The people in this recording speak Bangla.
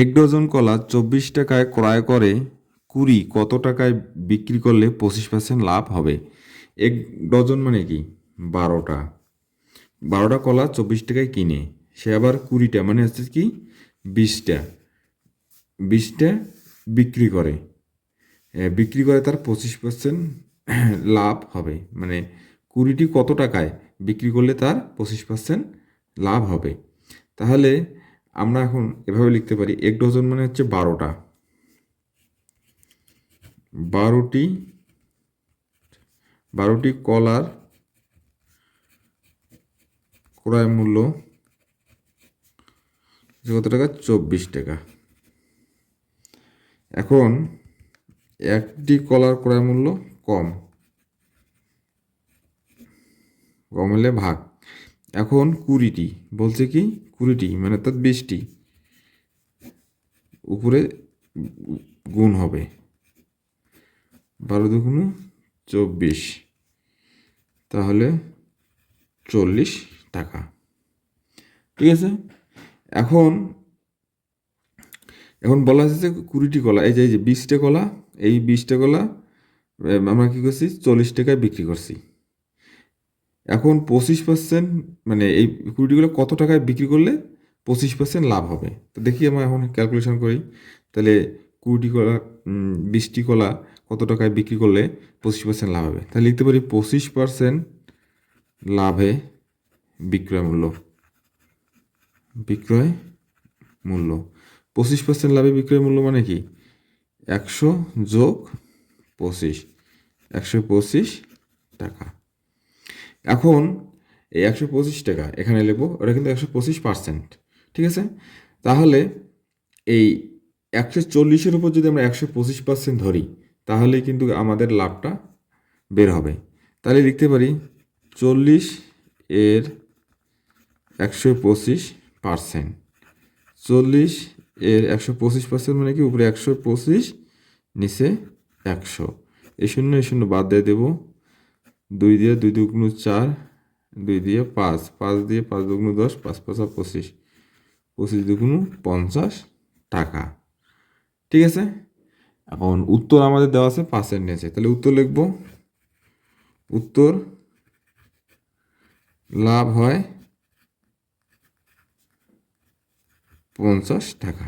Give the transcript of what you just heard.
এক ডজন কলা চব্বিশ টাকায় ক্রয় করে কুড়ি কত টাকায় বিক্রি করলে পঁচিশ পার্সেন্ট লাভ হবে? এক ডজন মানে কি? বারোটা। বারোটা কলা চব্বিশ টাকায় কিনে, সে আবার কুড়িটা মানে হচ্ছে কি? বিশটা। বিশটা বিক্রি করে। বিক্রি করে তার পঁচিশ পার্সেন্ট লাভ হবে। মানে কুড়িটি কত টাকায় বিক্রি করলে তার পঁচিশ পার্সেন্ট লাভ হবে? তাহলে আমরা এখন এভাবে লিখতে পারি, এক ডজন মানে হচ্ছে বারোটা। বারোটি বারোটি কলার ক্রয় মূল্য কত টাকা? চব্বিশ টাকা। এখন একটি কলার ক্রয় মূল্য কম। কম হলে ভাগ। এখন কুড়িটি, বলছে কি? কুড়িটি মানে অর্থাৎ বিশটি। উপরে গুণ হবে। বারো দুগুণ চব্বিশ। তাহলে চল্লিশ টাকা। ঠিক আছে? এখন এখন বলা হচ্ছে যে কুড়িটি কলা, এই যে এই যে বিশটা কলা, এই বিশটা কলা আমরা কী করছি? চল্লিশ টাকায় বিক্রি করছি। এখন পঁচিশ পার্সেন্ট মানে এই কুড়িটিগুলো কত টাকায় বিক্রি করলে পঁচিশ পার্সেন্ট লাভ হবে? তো দেখি আমরা এখন ক্যালকুলেশন করি। তাহলে কুড়িটি কলা বিশটি কলা কত টাকায় বিক্রি করলে পঁচিশ পার্সেন্ট লাভ হবে? তাহলে লিখতে পারি পঁচিশ পার্সেন্ট লাভে বিক্রয় মূল্য। বিক্রয় মূল্য। পঁচিশ পার্সেন্ট লাভে বিক্রয় মূল্য মানে কি? একশো যোগ পঁচিশ। একশো পঁচিশ টাকা। এখন এই একশো পঁচিশ টাকা, এখানে লিখব, ওটা কিন্তু একশো পঁচিশ পার্সেন্ট ঠিক আছে? তাহলে এই একশো চল্লিশের উপর যদি আমরা একশো পঁচিশ পার্সেন্ট ধরি তাহলে কিন্তু আমাদের লাভটা বের হবে। তাহলে লিখতে পারি চল্লিশ এর একশো পঁচিশ পার্সেন্ট চল্লিশ এর একশো পঁচিশ পার্সেন্ট মানে কি? উপরে একশো পঁচিশ, নিচে একশো। এই শূন্য এই শূন্য বাদ দিয়ে দেবো দুই দিয়ে দুই দুগুণ চার, দুই দিয়ে পাঁচ পাঁচ দিয়ে পাঁচ দুগুণ দশ, পাঁচ পাঁচা পঁচিশ পঁচিশ দুগুণ পঞ্চাশ টাকা। ঠিক আছে? এখন উত্তর আমাদের দেওয়া আছে পার্সেন্ট নিয়েছে তাহলে উত্তর লিখব। উত্তর লাভ হয় পঞ্চাশ টাকা।